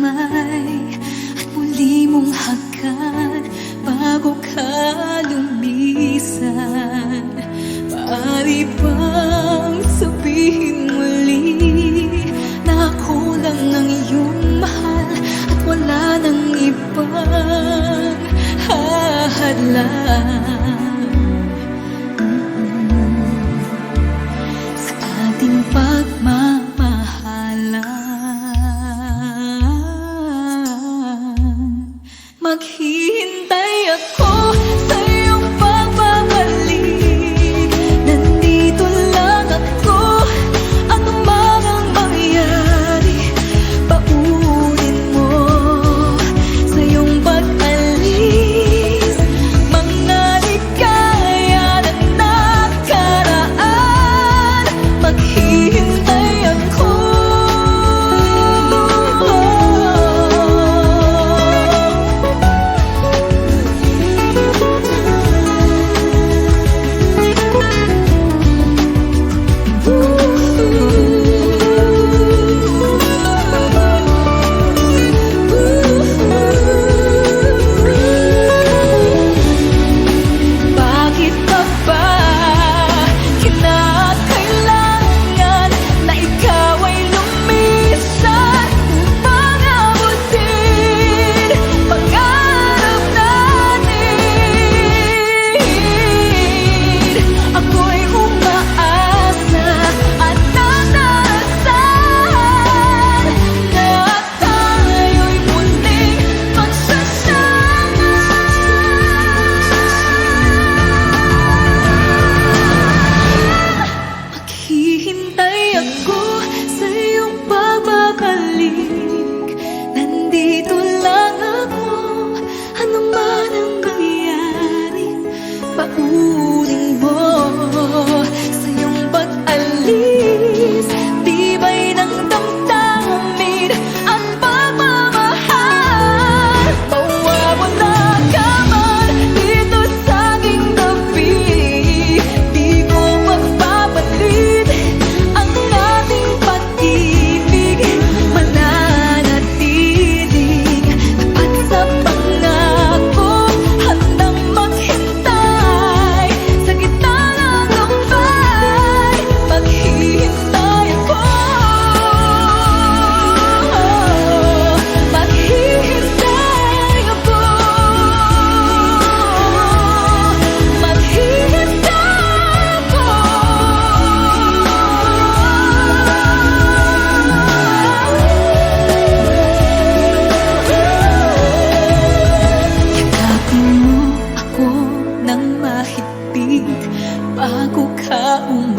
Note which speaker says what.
Speaker 1: kamay At muli mong hagkan Bago ka lumisan. Maaari bang sabihin muli Na ako lang ang iyong mahal At wala nang ibang hahadlan come.